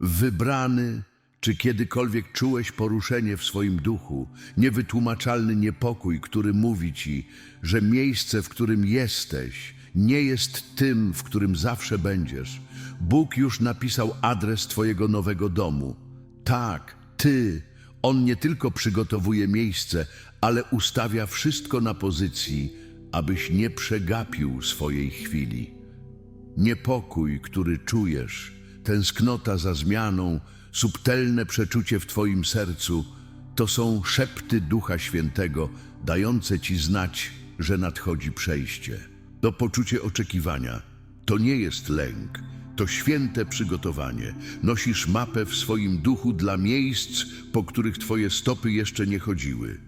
Wybrany, czy kiedykolwiek czułeś poruszenie w swoim duchu, niewytłumaczalny niepokój, który mówi ci, że miejsce, w którym jesteś, nie jest tym, w którym zawsze będziesz. Bóg już napisał adres Twojego nowego domu. Tak, Ty. On nie tylko przygotowuje miejsce, ale ustawia wszystko na pozycji, abyś nie przegapił swojej chwili. Niepokój, który czujesz, tęsknota za zmianą, subtelne przeczucie w Twoim sercu, to są szepty Ducha Świętego, dające Ci znać, że nadchodzi przejście. To poczucie oczekiwania. To nie jest lęk, to święte przygotowanie. Nosisz mapę w swoim duchu dla miejsc, po których Twoje stopy jeszcze nie chodziły.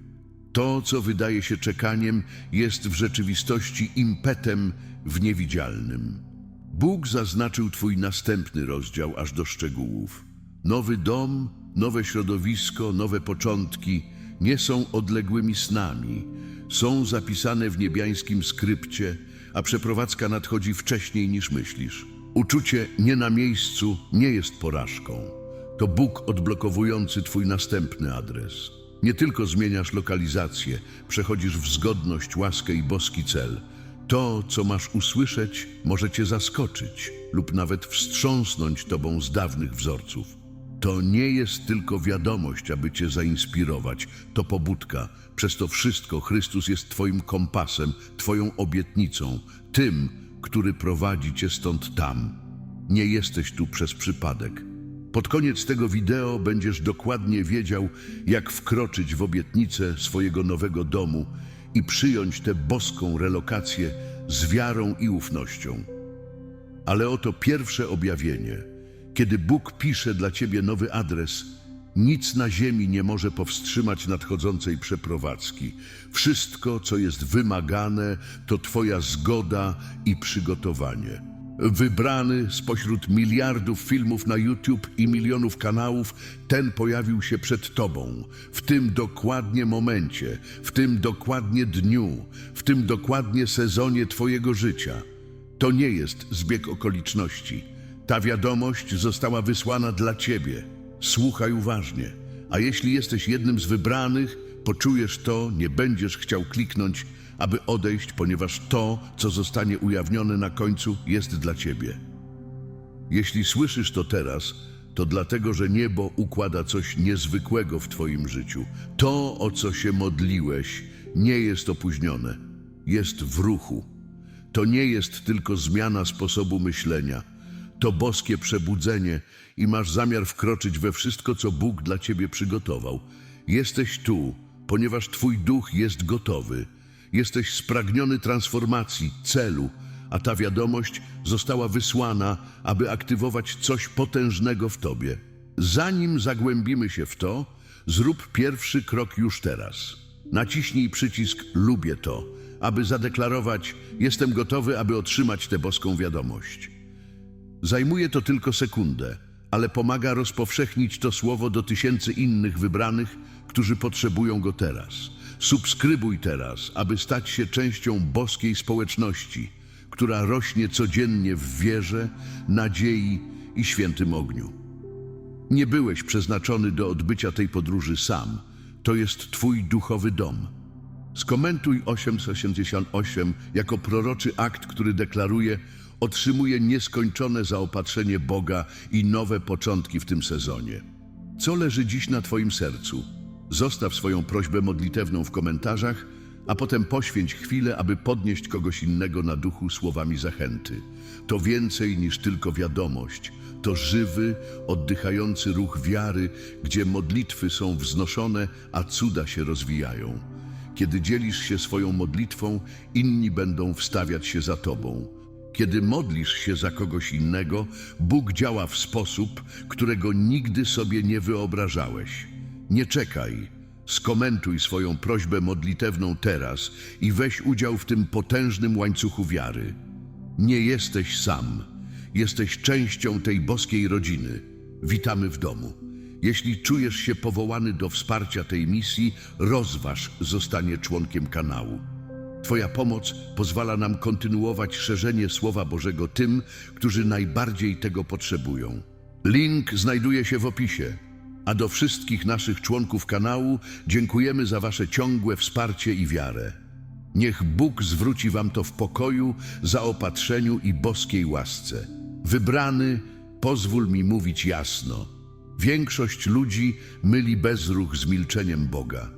To, co wydaje się czekaniem, jest w rzeczywistości impetem w niewidzialnym. Bóg zaznaczył Twój następny rozdział aż do szczegółów. Nowy dom, nowe środowisko, nowe początki nie są odległymi snami. Są zapisane w niebiańskim skrypcie, a przeprowadzka nadchodzi wcześniej niż myślisz. Uczucie nie na miejscu nie jest porażką. To Bóg odblokowujący Twój następny adres. Nie tylko zmieniasz lokalizację, przechodzisz w zgodność, łaskę i boski cel. To, co masz usłyszeć, może cię zaskoczyć lub nawet wstrząsnąć tobą z dawnych wzorców. To nie jest tylko wiadomość, aby cię zainspirować, to pobudka. Przez to wszystko Chrystus jest twoim kompasem, twoją obietnicą, tym, który prowadzi cię stąd tam. Nie jesteś tu przez przypadek. Pod koniec tego wideo będziesz dokładnie wiedział, jak wkroczyć w obietnicę swojego nowego domu i przyjąć tę boską relokację z wiarą i ufnością. Ale oto pierwsze objawienie. Kiedy Bóg pisze dla ciebie nowy adres, nic na ziemi nie może powstrzymać nadchodzącej przeprowadzki. Wszystko, co jest wymagane, to Twoja zgoda i przygotowanie. Wybrany spośród miliardów filmów na YouTube i milionów kanałów, ten pojawił się przed Tobą, w tym dokładnie momencie, w tym dokładnie dniu, w tym dokładnie sezonie Twojego życia. To nie jest zbieg okoliczności. Ta wiadomość została wysłana dla Ciebie. Słuchaj uważnie, a jeśli jesteś jednym z wybranych, poczujesz to, nie będziesz chciał kliknąć, aby odejść, ponieważ to, co zostanie ujawnione na końcu, jest dla Ciebie. Jeśli słyszysz to teraz, to dlatego, że niebo układa coś niezwykłego w Twoim życiu. To, o co się modliłeś, nie jest opóźnione, jest w ruchu. To nie jest tylko zmiana sposobu myślenia, to boskie przebudzenie i masz zamiar wkroczyć we wszystko, co Bóg dla Ciebie przygotował. Jesteś tu, ponieważ Twój duch jest gotowy. Jesteś spragniony transformacji, celu, a ta wiadomość została wysłana, aby aktywować coś potężnego w Tobie. Zanim zagłębimy się w to, zrób pierwszy krok już teraz. Naciśnij przycisk Lubię to, aby zadeklarować Jestem gotowy, aby otrzymać tę boską wiadomość. Zajmuje to tylko sekundę, ale pomaga rozpowszechnić to słowo do tysięcy innych wybranych, którzy potrzebują go teraz. Subskrybuj teraz, aby stać się częścią boskiej społeczności, która rośnie codziennie w wierze, nadziei i świętym ogniu. Nie byłeś przeznaczony do odbycia tej podróży sam. To jest Twój duchowy dom. Skomentuj 888 jako proroczy akt, który deklaruje, otrzymuje nieskończone zaopatrzenie Boga i nowe początki w tym sezonie. Co leży dziś na Twoim sercu? Zostaw swoją prośbę modlitewną w komentarzach, a potem poświęć chwilę, aby podnieść kogoś innego na duchu słowami zachęty. To więcej niż tylko wiadomość. To żywy, oddychający ruch wiary, gdzie modlitwy są wznoszone, a cuda się rozwijają. Kiedy dzielisz się swoją modlitwą, inni będą wstawiać się za tobą. Kiedy modlisz się za kogoś innego, Bóg działa w sposób, którego nigdy sobie nie wyobrażałeś. Nie czekaj. Skomentuj swoją prośbę modlitewną teraz i weź udział w tym potężnym łańcuchu wiary. Nie jesteś sam. Jesteś częścią tej boskiej rodziny. Witamy w domu. Jeśli czujesz się powołany do wsparcia tej misji, rozważ zostanie członkiem kanału. Twoja pomoc pozwala nam kontynuować szerzenie Słowa Bożego tym, którzy najbardziej tego potrzebują. Link znajduje się w opisie. A do wszystkich naszych członków kanału dziękujemy za Wasze ciągłe wsparcie i wiarę. Niech Bóg zwróci Wam to w pokoju, zaopatrzeniu i boskiej łasce. Wybrany, pozwól mi mówić jasno. Większość ludzi myli bezruch z milczeniem Boga.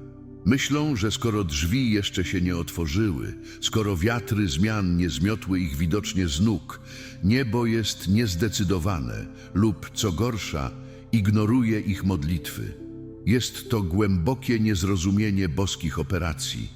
Myślą, że skoro drzwi jeszcze się nie otworzyły, skoro wiatry zmian nie zmiotły ich widocznie z nóg, niebo jest niezdecydowane lub, co gorsza, ignoruje ich modlitwy. Jest to głębokie niezrozumienie boskich operacji.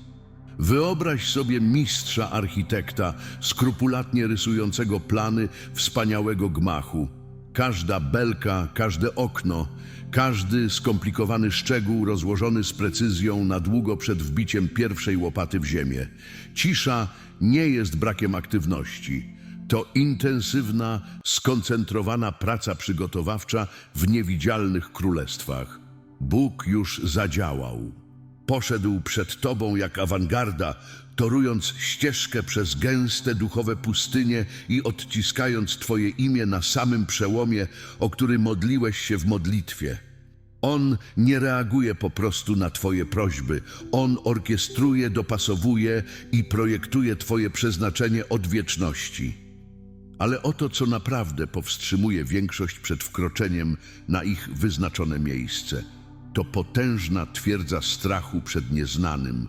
Wyobraź sobie mistrza architekta, skrupulatnie rysującego plany wspaniałego gmachu. Każda belka, każde okno, każdy skomplikowany szczegół rozłożony z precyzją na długo przed wbiciem pierwszej łopaty w ziemię. Cisza nie jest brakiem aktywności. To intensywna, skoncentrowana praca przygotowawcza w niewidzialnych królestwach. Bóg już zadziałał. Poszedł przed tobą jak awangarda, torując ścieżkę przez gęste duchowe pustynie i odciskając twoje imię na samym przełomie, o który modliłeś się w modlitwie. On nie reaguje po prostu na Twoje prośby. On orkiestruje, dopasowuje i projektuje Twoje przeznaczenie od wieczności. Ale oto co naprawdę powstrzymuje większość przed wkroczeniem na ich wyznaczone miejsce. To potężna twierdza strachu przed nieznanym,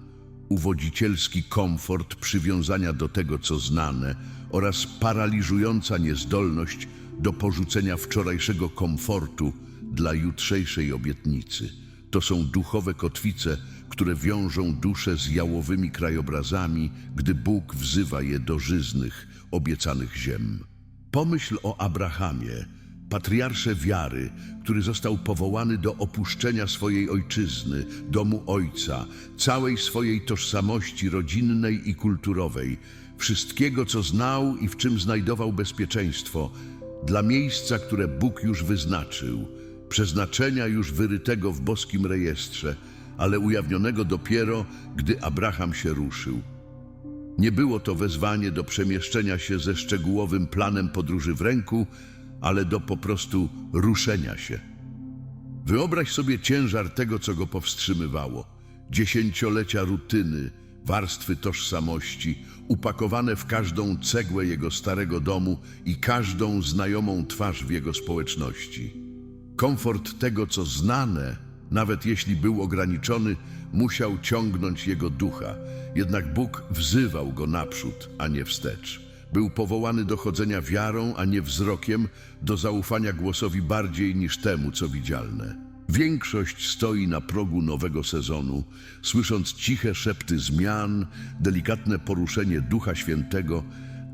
uwodzicielski komfort przywiązania do tego, co znane oraz paraliżująca niezdolność do porzucenia wczorajszego komfortu dla jutrzejszej obietnicy. To są duchowe kotwice, które wiążą duszę z jałowymi krajobrazami, gdy Bóg wzywa je do żyznych, obiecanych ziem. Pomyśl o Abrahamie, patriarsze wiary, który został powołany do opuszczenia swojej ojczyzny, domu ojca, całej swojej tożsamości rodzinnej i kulturowej, wszystkiego, co znał i w czym znajdował bezpieczeństwo, dla miejsca, które Bóg już wyznaczył, przeznaczenia już wyrytego w boskim rejestrze, ale ujawnionego dopiero, gdy Abraham się ruszył. Nie było to wezwanie do przemieszczenia się ze szczegółowym planem podróży w ręku, ale do po prostu ruszenia się. Wyobraź sobie ciężar tego, co go powstrzymywało. Dziesięciolecia rutyny, warstwy tożsamości, upakowane w każdą cegłę jego starego domu i każdą znajomą twarz w jego społeczności. Komfort tego, co znane, nawet jeśli był ograniczony, musiał ciągnąć jego ducha. Jednak Bóg wzywał go naprzód, a nie wstecz. Był powołany do chodzenia wiarą, a nie wzrokiem, do zaufania głosowi bardziej niż temu, co widzialne. Większość stoi na progu nowego sezonu, słysząc ciche szepty zmian, delikatne poruszenie Ducha Świętego,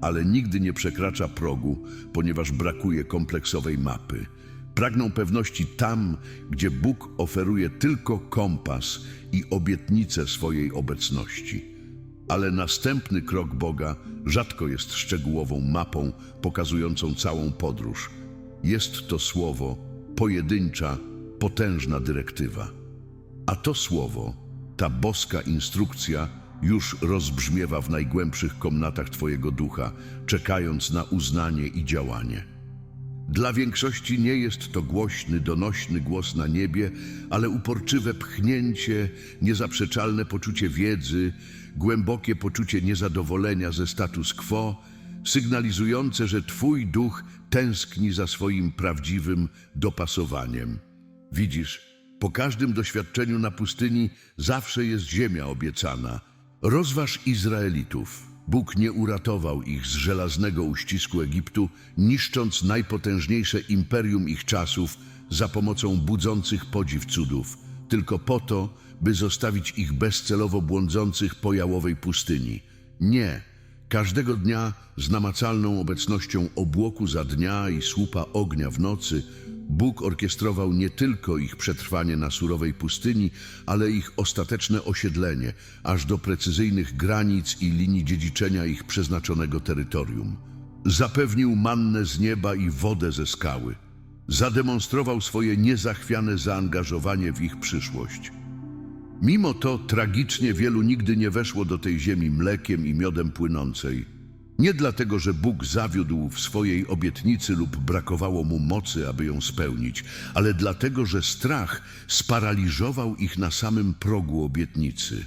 ale nigdy nie przekracza progu, ponieważ brakuje kompleksowej mapy. Pragną pewności tam, gdzie Bóg oferuje tylko kompas i obietnicę swojej obecności. Ale następny krok Boga rzadko jest szczegółową mapą pokazującą całą podróż. Jest to słowo, pojedyncza, potężna dyrektywa. A to słowo, ta boska instrukcja, już rozbrzmiewa w najgłębszych komnatach Twojego ducha, czekając na uznanie i działanie. Dla większości nie jest to głośny, donośny głos na niebie, ale uporczywe pchnięcie, niezaprzeczalne poczucie wiedzy, głębokie poczucie niezadowolenia ze status quo, sygnalizujące, że Twój duch tęskni za swoim prawdziwym dopasowaniem. Widzisz, po każdym doświadczeniu na pustyni zawsze jest ziemia obiecana. Rozważ Izraelitów. Bóg nie uratował ich z żelaznego uścisku Egiptu, niszcząc najpotężniejsze imperium ich czasów za pomocą budzących podziw cudów, tylko po to, by zostawić ich bezcelowo błądzących po jałowej pustyni. Nie, każdego dnia z namacalną obecnością obłoku za dnia i słupa ognia w nocy Bóg orkiestrował nie tylko ich przetrwanie na surowej pustyni, ale ich ostateczne osiedlenie, aż do precyzyjnych granic i linii dziedziczenia ich przeznaczonego terytorium. Zapewnił mannę z nieba i wodę ze skały. Zademonstrował swoje niezachwiane zaangażowanie w ich przyszłość. Mimo to tragicznie wielu nigdy nie weszło do tej ziemi mlekiem i miodem płynącej. Nie dlatego, że Bóg zawiódł w swojej obietnicy lub brakowało mu mocy, aby ją spełnić, ale dlatego, że strach sparaliżował ich na samym progu obietnicy.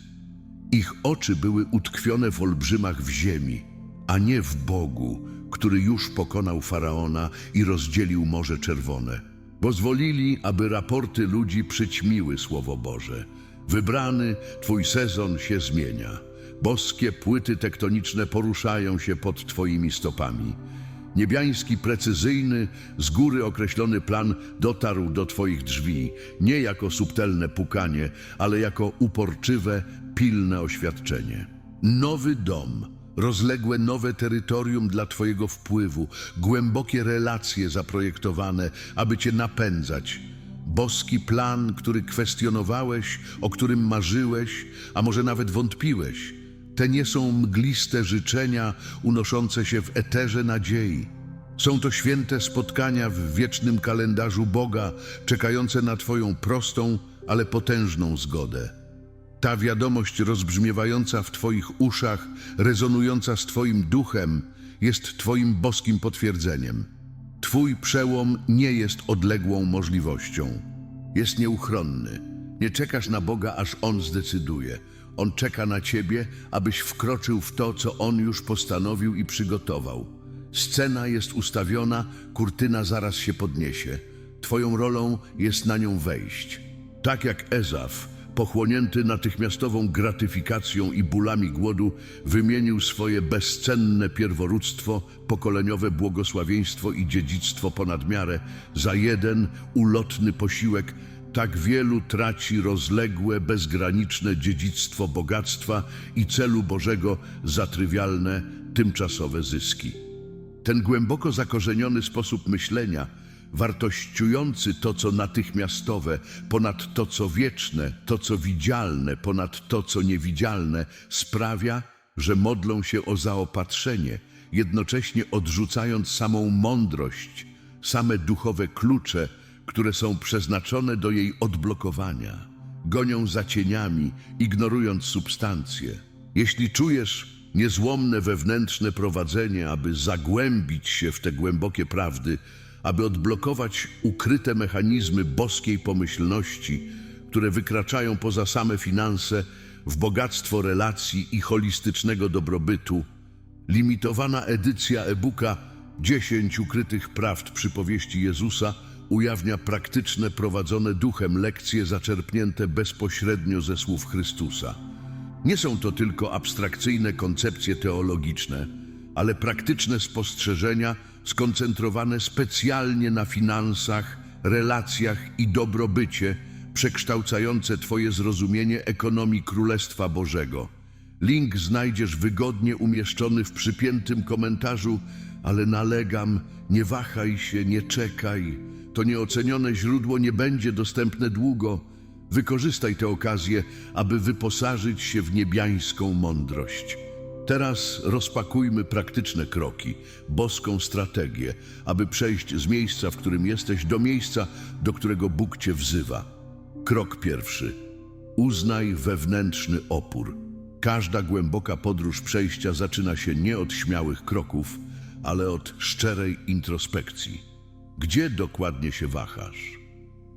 Ich oczy były utkwione w olbrzymach w ziemi, a nie w Bogu, który już pokonał faraona i rozdzielił Morze Czerwone. Pozwolili, aby raporty ludzi przyćmiły Słowo Boże. Wybrany, Twój sezon się zmienia. Boskie płyty tektoniczne poruszają się pod Twoimi stopami. Niebiański, precyzyjny, z góry określony plan dotarł do Twoich drzwi, nie jako subtelne pukanie, ale jako uporczywe, pilne oświadczenie. Nowy dom, rozległe nowe terytorium dla Twojego wpływu, głębokie relacje zaprojektowane, aby Cię napędzać. Boski plan, który kwestionowałeś, o którym marzyłeś, a może nawet wątpiłeś. Te nie są mgliste życzenia unoszące się w eterze nadziei. Są to święte spotkania w wiecznym kalendarzu Boga, czekające na Twoją prostą, ale potężną zgodę. Ta wiadomość rozbrzmiewająca w Twoich uszach, rezonująca z Twoim duchem, jest Twoim boskim potwierdzeniem. Twój przełom nie jest odległą możliwością. Jest nieuchronny. Nie czekasz na Boga, aż On zdecyduje. On czeka na Ciebie, abyś wkroczył w to, co On już postanowił i przygotował. Scena jest ustawiona, kurtyna zaraz się podniesie. Twoją rolą jest na nią wejść. Tak jak Ezaf, pochłonięty natychmiastową gratyfikacją i bólami głodu, wymienił swoje bezcenne pierworództwo, pokoleniowe błogosławieństwo i dziedzictwo ponad miarę za jeden ulotny posiłek, tak wielu traci rozległe, bezgraniczne dziedzictwo bogactwa i celu Bożego za trywialne, tymczasowe zyski. Ten głęboko zakorzeniony sposób myślenia, wartościujący to, co natychmiastowe, ponad to, co wieczne, to, co widzialne, ponad to, co niewidzialne, sprawia, że modlą się o zaopatrzenie, jednocześnie odrzucając samą mądrość, same duchowe klucze, które są przeznaczone do jej odblokowania. Gonią za cieniami, ignorując substancje. Jeśli czujesz niezłomne wewnętrzne prowadzenie, aby zagłębić się w te głębokie prawdy, aby odblokować ukryte mechanizmy boskiej pomyślności, które wykraczają poza same finanse w bogactwo relacji i holistycznego dobrobytu, limitowana edycja e-booka 10 ukrytych prawd przypowieści Jezusa ujawnia praktyczne, prowadzone duchem lekcje zaczerpnięte bezpośrednio ze słów Chrystusa. Nie są to tylko abstrakcyjne koncepcje teologiczne, ale praktyczne spostrzeżenia skoncentrowane specjalnie na finansach, relacjach i dobrobycie, przekształcające Twoje zrozumienie ekonomii Królestwa Bożego. Link znajdziesz wygodnie umieszczony w przypiętym komentarzu, ale nalegam, nie wahaj się, nie czekaj. To nieocenione źródło nie będzie dostępne długo. Wykorzystaj tę okazję, aby wyposażyć się w niebiańską mądrość. Teraz rozpakujmy praktyczne kroki, boską strategię, aby przejść z miejsca, w którym jesteś, do miejsca, do którego Bóg Cię wzywa. Krok pierwszy. Uznaj wewnętrzny opór. Każda głęboka podróż przejścia zaczyna się nie od śmiałych kroków, ale od szczerej introspekcji. Gdzie dokładnie się wahasz?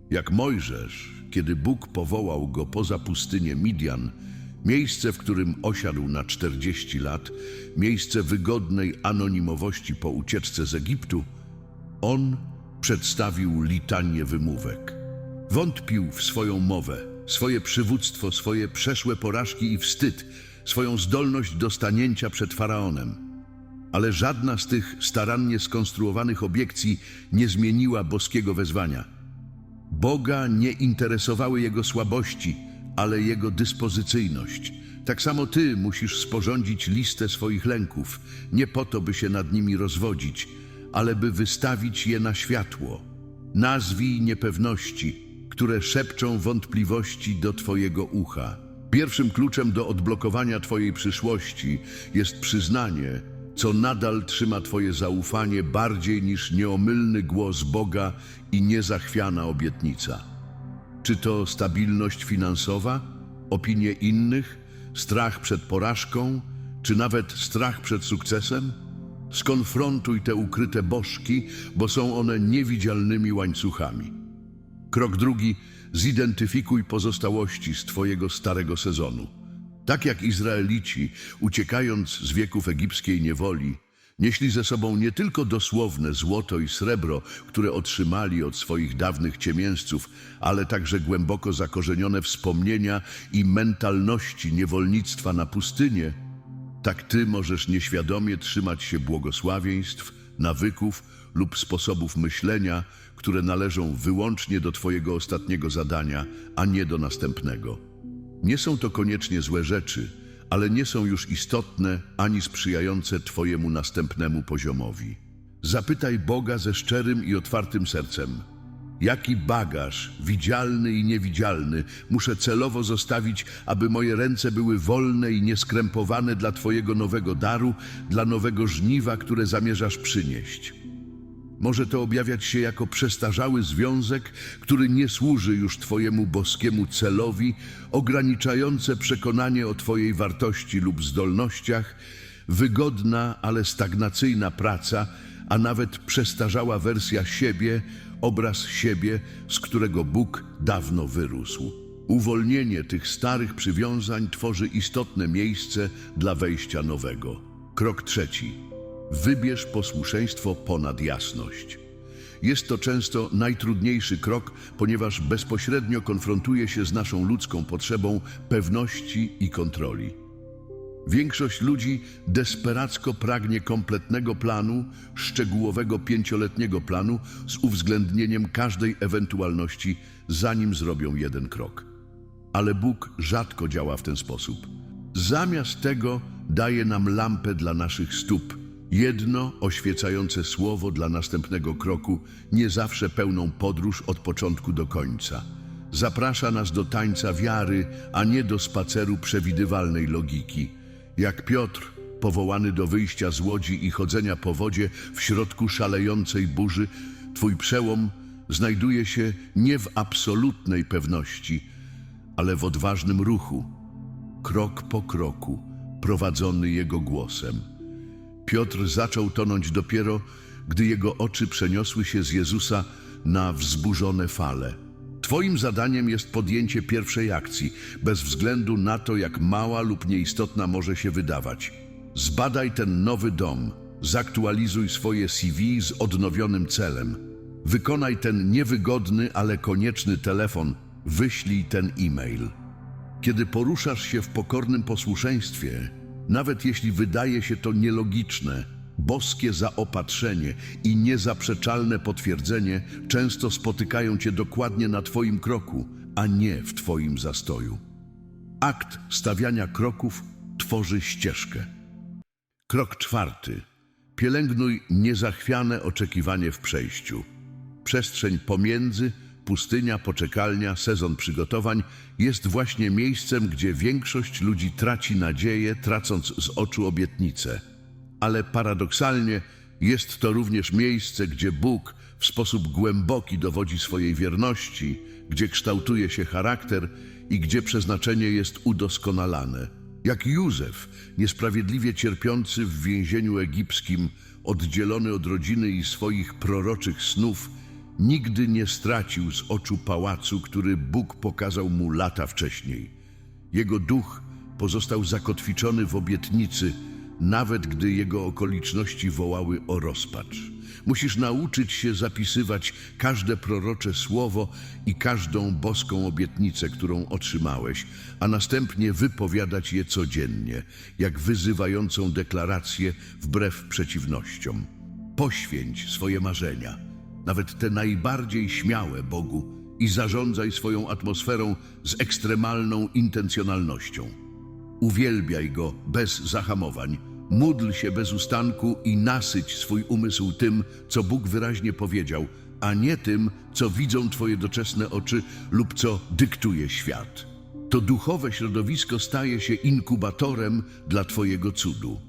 Jak Mojżesz, kiedy Bóg powołał go poza pustynię Midian, miejsce, w którym osiadł na 40 lat, miejsce wygodnej anonimowości po ucieczce z Egiptu, on przedstawił litanię wymówek. Wątpił w swoją mowę, swoje przywództwo, swoje przeszłe porażki i wstyd, swoją zdolność do stanięcia przed faraonem. Ale żadna z tych starannie skonstruowanych obiekcji nie zmieniła boskiego wezwania. Boga nie interesowały jego słabości, ale jego dyspozycyjność. Tak samo ty musisz sporządzić listę swoich lęków, nie po to, by się nad nimi rozwodzić, ale by wystawić je na światło. Nazwij niepewności, które szepczą wątpliwości do twojego ucha. Pierwszym kluczem do odblokowania twojej przyszłości jest przyznanie, co nadal trzyma twoje zaufanie bardziej niż nieomylny głos Boga i niezachwiana obietnica. Czy to stabilność finansowa, opinie innych, strach przed porażką, czy nawet strach przed sukcesem? Skonfrontuj te ukryte bożki, bo są one niewidzialnymi łańcuchami. Krok drugi: zidentyfikuj pozostałości z Twojego starego sezonu. Tak jak Izraelici, uciekając z wieków egipskiej niewoli, nieśli ze sobą nie tylko dosłowne złoto i srebro, które otrzymali od swoich dawnych ciemiężców, ale także głęboko zakorzenione wspomnienia i mentalności niewolnictwa na pustynię, tak Ty możesz nieświadomie trzymać się błogosławieństw, nawyków lub sposobów myślenia, które należą wyłącznie do Twojego ostatniego zadania, a nie do następnego. Nie są to koniecznie złe rzeczy, ale nie są już istotne ani sprzyjające Twojemu następnemu poziomowi. Zapytaj Boga ze szczerym i otwartym sercem. Jaki bagaż, widzialny i niewidzialny, muszę celowo zostawić, aby moje ręce były wolne i nieskrępowane dla Twojego nowego daru, dla nowego żniwa, które zamierzasz przynieść? Może to objawiać się jako przestarzały związek, który nie służy już Twojemu boskiemu celowi, ograniczające przekonanie o Twojej wartości lub zdolnościach, wygodna, ale stagnacyjna praca, a nawet przestarzała wersja siebie, obraz siebie, z którego Bóg dawno wyrósł. Uwolnienie tych starych przywiązań tworzy istotne miejsce dla wejścia nowego. Krok trzeci. Wybierz posłuszeństwo ponad jasność. Jest to często najtrudniejszy krok, ponieważ bezpośrednio konfrontuje się z naszą ludzką potrzebą pewności i kontroli. Większość ludzi desperacko pragnie kompletnego planu, szczegółowego pięcioletniego planu z uwzględnieniem każdej ewentualności, zanim zrobią jeden krok. Ale Bóg rzadko działa w ten sposób. Zamiast tego daje nam lampę dla naszych stóp, jedno oświecające słowo dla następnego kroku, nie zawsze pełną podróż od początku do końca. Zaprasza nas do tańca wiary, a nie do spaceru przewidywalnej logiki. Jak Piotr, powołany do wyjścia z łodzi i chodzenia po wodzie w środku szalejącej burzy, Twój przełom znajduje się nie w absolutnej pewności, ale w odważnym ruchu, krok po kroku, prowadzony Jego głosem. Piotr zaczął tonąć dopiero, gdy jego oczy przeniosły się z Jezusa na wzburzone fale. Twoim zadaniem jest podjęcie pierwszej akcji, bez względu na to, jak mała lub nieistotna może się wydawać. Zbadaj ten nowy dom, zaktualizuj swoje CV z odnowionym celem. Wykonaj ten niewygodny, ale konieczny telefon, wyślij ten e-mail. Kiedy poruszasz się w pokornym posłuszeństwie, nawet jeśli wydaje się to nielogiczne, boskie zaopatrzenie i niezaprzeczalne potwierdzenie często spotykają cię dokładnie na Twoim kroku, a nie w Twoim zastoju. Akt stawiania kroków tworzy ścieżkę. Krok czwarty. Pielęgnuj niezachwiane oczekiwanie w przejściu. Przestrzeń pomiędzy, pustynia, poczekalnia, sezon przygotowań jest właśnie miejscem, gdzie większość ludzi traci nadzieję, tracąc z oczu obietnice. Ale paradoksalnie jest to również miejsce, gdzie Bóg w sposób głęboki dowodzi swojej wierności, gdzie kształtuje się charakter i gdzie przeznaczenie jest udoskonalane. Jak Józef, niesprawiedliwie cierpiący w więzieniu egipskim, oddzielony od rodziny i swoich proroczych snów, nigdy nie stracił z oczu pałacu, który Bóg pokazał mu lata wcześniej. Jego duch pozostał zakotwiczony w obietnicy, nawet gdy jego okoliczności wołały o rozpacz. Musisz nauczyć się zapisywać każde prorocze słowo i każdą boską obietnicę, którą otrzymałeś, a następnie wypowiadać je codziennie, jak wyzywającą deklarację wbrew przeciwnościom. Poświęć swoje marzenia, nawet te najbardziej śmiałe Bogu, i zarządzaj swoją atmosferą z ekstremalną intencjonalnością. Uwielbiaj Go bez zahamowań, módl się bez ustanku i nasyć swój umysł tym, co Bóg wyraźnie powiedział, a nie tym, co widzą Twoje doczesne oczy lub co dyktuje świat. To duchowe środowisko staje się inkubatorem dla Twojego cudu.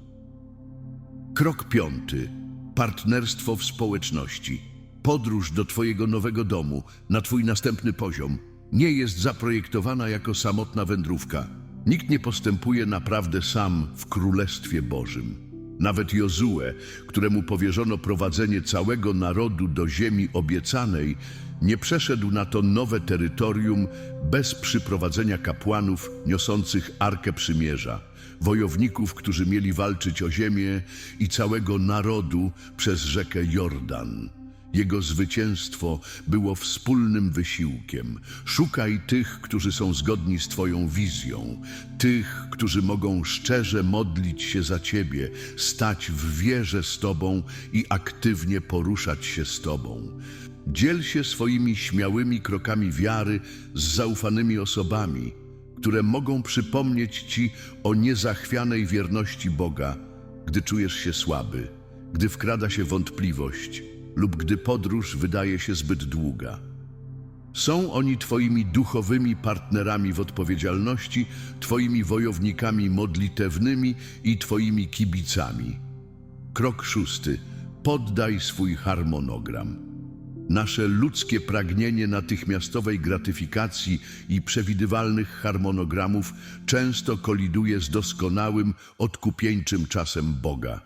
Krok piąty. Partnerstwo w społeczności. Podróż do Twojego nowego domu, na Twój następny poziom, nie jest zaprojektowana jako samotna wędrówka. Nikt nie postępuje naprawdę sam w Królestwie Bożym. Nawet Jozue, któremu powierzono prowadzenie całego narodu do ziemi obiecanej, nie przeszedł na to nowe terytorium bez przyprowadzenia kapłanów niosących Arkę Przymierza, wojowników, którzy mieli walczyć o ziemię i całego narodu przez rzekę Jordan. Jego zwycięstwo było wspólnym wysiłkiem. Szukaj tych, którzy są zgodni z Twoją wizją, tych, którzy mogą szczerze modlić się za Ciebie, stać w wierze z Tobą i aktywnie poruszać się z Tobą. Dziel się swoimi śmiałymi krokami wiary z zaufanymi osobami, które mogą przypomnieć Ci o niezachwianej wierności Boga, gdy czujesz się słaby, gdy wkrada się wątpliwość lub gdy podróż wydaje się zbyt długa. Są oni Twoimi duchowymi partnerami w odpowiedzialności, Twoimi wojownikami modlitewnymi i Twoimi kibicami. Krok szósty. Poddaj swój harmonogram. Nasze ludzkie pragnienie natychmiastowej gratyfikacji i przewidywalnych harmonogramów często koliduje z doskonałym, odkupieńczym czasem Boga.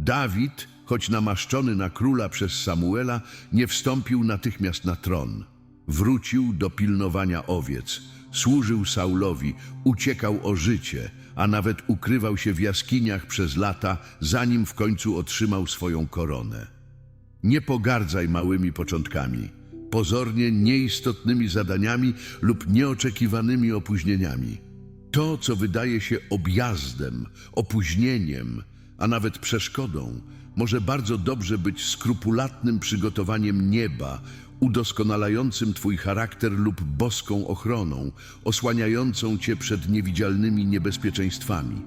Dawid, choć namaszczony na króla przez Samuela, nie wstąpił natychmiast na tron. Wrócił do pilnowania owiec, służył Saulowi, uciekał o życie, a nawet ukrywał się w jaskiniach przez lata, zanim w końcu otrzymał swoją koronę. Nie pogardzaj małymi początkami, pozornie nieistotnymi zadaniami lub nieoczekiwanymi opóźnieniami. To, co wydaje się objazdem, opóźnieniem, a nawet przeszkodą, może bardzo dobrze być skrupulatnym przygotowaniem nieba, udoskonalającym Twój charakter lub boską ochroną, osłaniającą Cię przed niewidzialnymi niebezpieczeństwami.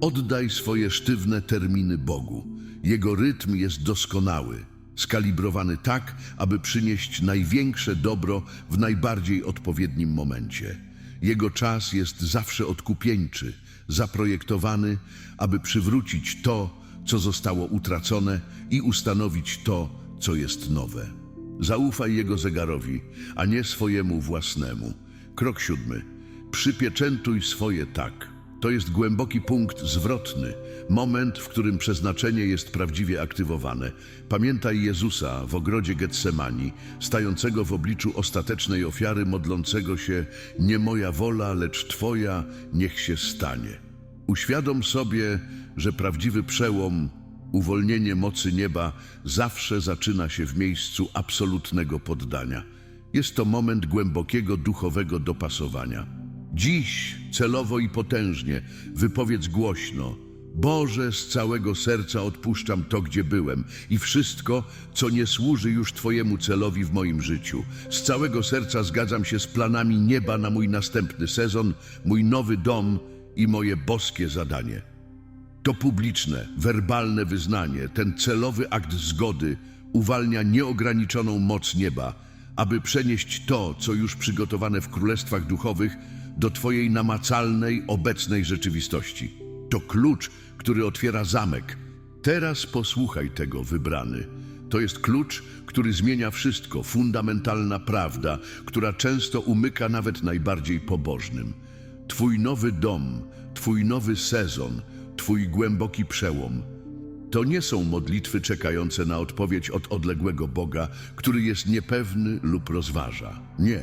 Oddaj swoje sztywne terminy Bogu. Jego rytm jest doskonały, skalibrowany tak, aby przynieść największe dobro w najbardziej odpowiednim momencie. Jego czas jest zawsze odkupieńczy, zaprojektowany, aby przywrócić to, co zostało utracone i ustanowić to, co jest nowe. Zaufaj Jego zegarowi, a nie swojemu własnemu. Krok siódmy. Przypieczętuj swoje tak. To jest głęboki punkt zwrotny, moment, w którym przeznaczenie jest prawdziwie aktywowane. Pamiętaj Jezusa w ogrodzie Getsemani, stającego w obliczu ostatecznej ofiary, modlącego się: Nie moja wola, lecz Twoja, niech się stanie. Uświadom sobie, że prawdziwy przełom, uwolnienie mocy nieba zawsze zaczyna się w miejscu absolutnego poddania. Jest to moment głębokiego duchowego dopasowania. Dziś celowo i potężnie wypowiedz głośno: Boże, z całego serca odpuszczam to, gdzie byłem i wszystko, co nie służy już Twojemu celowi w moim życiu. Z całego serca zgadzam się z planami nieba na mój następny sezon, mój nowy dom i moje boskie zadanie. To publiczne, werbalne wyznanie, ten celowy akt zgody uwalnia nieograniczoną moc nieba, aby przenieść to, co już przygotowane w królestwach duchowych, do Twojej namacalnej, obecnej rzeczywistości. To klucz, który otwiera zamek. Teraz posłuchaj tego, wybrany. To jest klucz, który zmienia wszystko, fundamentalna prawda, która często umyka nawet najbardziej pobożnym. Twój nowy dom, Twój nowy sezon, Twój głęboki przełom. To nie są modlitwy czekające na odpowiedź od odległego Boga, który jest niepewny lub rozważa. Nie.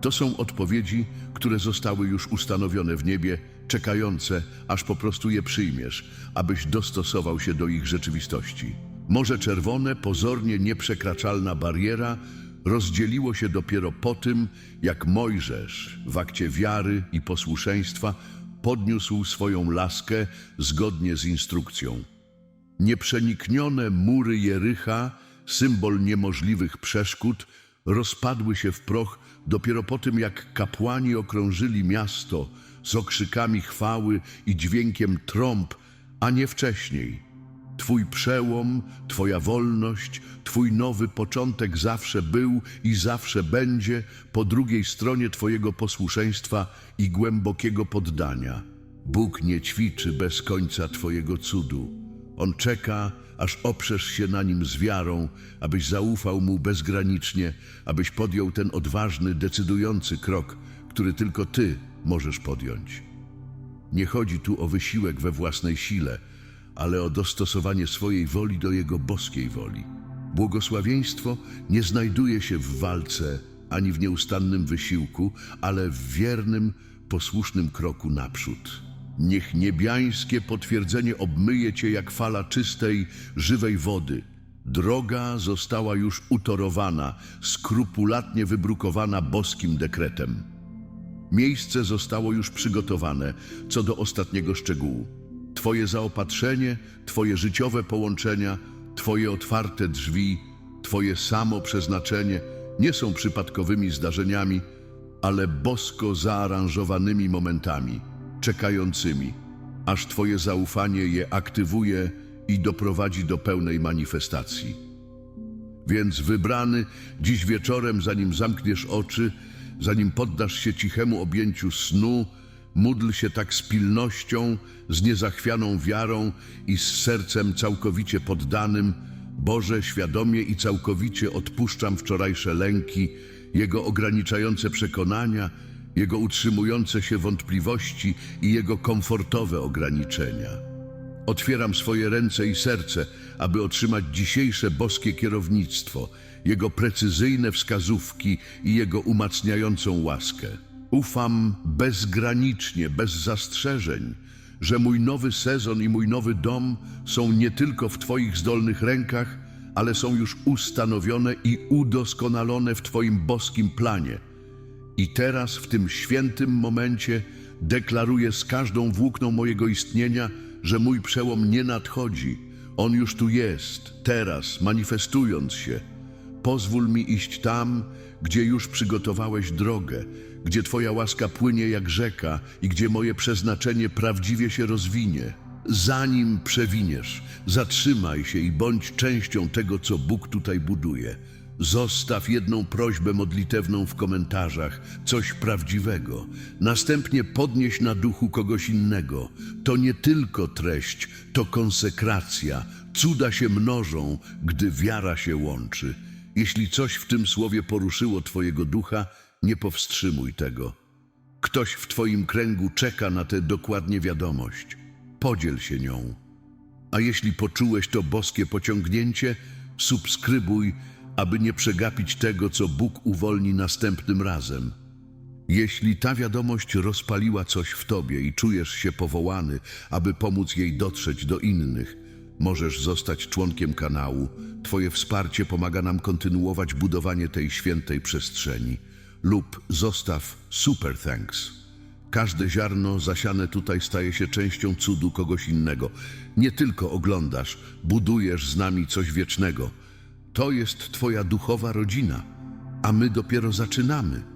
To są odpowiedzi, które zostały już ustanowione w niebie, czekające, aż po prostu je przyjmiesz, abyś dostosował się do ich rzeczywistości. Morze Czerwone, pozornie nieprzekraczalna bariera, rozdzieliło się dopiero po tym, jak Mojżesz w akcie wiary i posłuszeństwa podniósł swoją laskę zgodnie z instrukcją. Nieprzeniknione mury Jericha, symbol niemożliwych przeszkód, rozpadły się w proch dopiero po tym, jak kapłani okrążyli miasto z okrzykami chwały i dźwiękiem trąb, a nie wcześniej. Twój przełom, Twoja wolność, Twój nowy początek zawsze był i zawsze będzie po drugiej stronie Twojego posłuszeństwa i głębokiego poddania. Bóg nie ćwiczy bez końca Twojego cudu. On czeka, aż oprzesz się na nim z wiarą, abyś zaufał mu bezgranicznie, abyś podjął ten odważny, decydujący krok, który tylko ty możesz podjąć. Nie chodzi tu o wysiłek we własnej sile, ale o dostosowanie swojej woli do Jego boskiej woli. Błogosławieństwo nie znajduje się w walce ani w nieustannym wysiłku, ale w wiernym, posłusznym kroku naprzód. Niech niebiańskie potwierdzenie obmyje cię jak fala czystej, żywej wody. Droga została już utorowana, skrupulatnie wybrukowana boskim dekretem. Miejsce zostało już przygotowane co do ostatniego szczegółu. Twoje zaopatrzenie, Twoje życiowe połączenia, Twoje otwarte drzwi, Twoje samo przeznaczenie nie są przypadkowymi zdarzeniami, ale bosko zaaranżowanymi momentami, czekającymi, aż Twoje zaufanie je aktywuje i doprowadzi do pełnej manifestacji. Więc wybrany dziś wieczorem, zanim zamkniesz oczy, zanim poddasz się cichemu objęciu snu, módl się tak z pilnością, z niezachwianą wiarą i z sercem całkowicie poddanym. Boże, świadomie i całkowicie odpuszczam wczorajsze lęki, Jego ograniczające przekonania, Jego utrzymujące się wątpliwości i Jego komfortowe ograniczenia. Otwieram swoje ręce i serce, aby otrzymać dzisiejsze boskie kierownictwo, Jego precyzyjne wskazówki i Jego umacniającą łaskę. Ufam bezgranicznie, bez zastrzeżeń, że mój nowy sezon i mój nowy dom są nie tylko w Twoich zdolnych rękach, ale są już ustanowione i udoskonalone w Twoim boskim planie. I teraz, w tym świętym momencie, deklaruję z każdą włókną mojego istnienia, że mój przełom nie nadchodzi. On już tu jest, teraz, manifestując się. Pozwól mi iść tam, gdzie już przygotowałeś drogę, gdzie Twoja łaska płynie jak rzeka i gdzie moje przeznaczenie prawdziwie się rozwinie. Zanim przewiniesz, zatrzymaj się i bądź częścią tego, co Bóg tutaj buduje. Zostaw jedną prośbę modlitewną w komentarzach, coś prawdziwego. Następnie podnieś na duchu kogoś innego. To nie tylko treść, to konsekracja. Cuda się mnożą, gdy wiara się łączy. Jeśli coś w tym słowie poruszyło Twojego ducha, nie powstrzymuj tego. Ktoś w Twoim kręgu czeka na tę dokładnie wiadomość. Podziel się nią. A jeśli poczułeś to boskie pociągnięcie, subskrybuj, aby nie przegapić tego, co Bóg uwolni następnym razem. Jeśli ta wiadomość rozpaliła coś w tobie i czujesz się powołany, aby pomóc jej dotrzeć do innych, możesz zostać członkiem kanału. Twoje wsparcie pomaga nam kontynuować budowanie tej świętej przestrzeni. Lub zostaw super thanks. Każde ziarno zasiane tutaj staje się częścią cudu kogoś innego. Nie tylko oglądasz, budujesz z nami coś wiecznego. To jest Twoja duchowa rodzina, a my dopiero zaczynamy.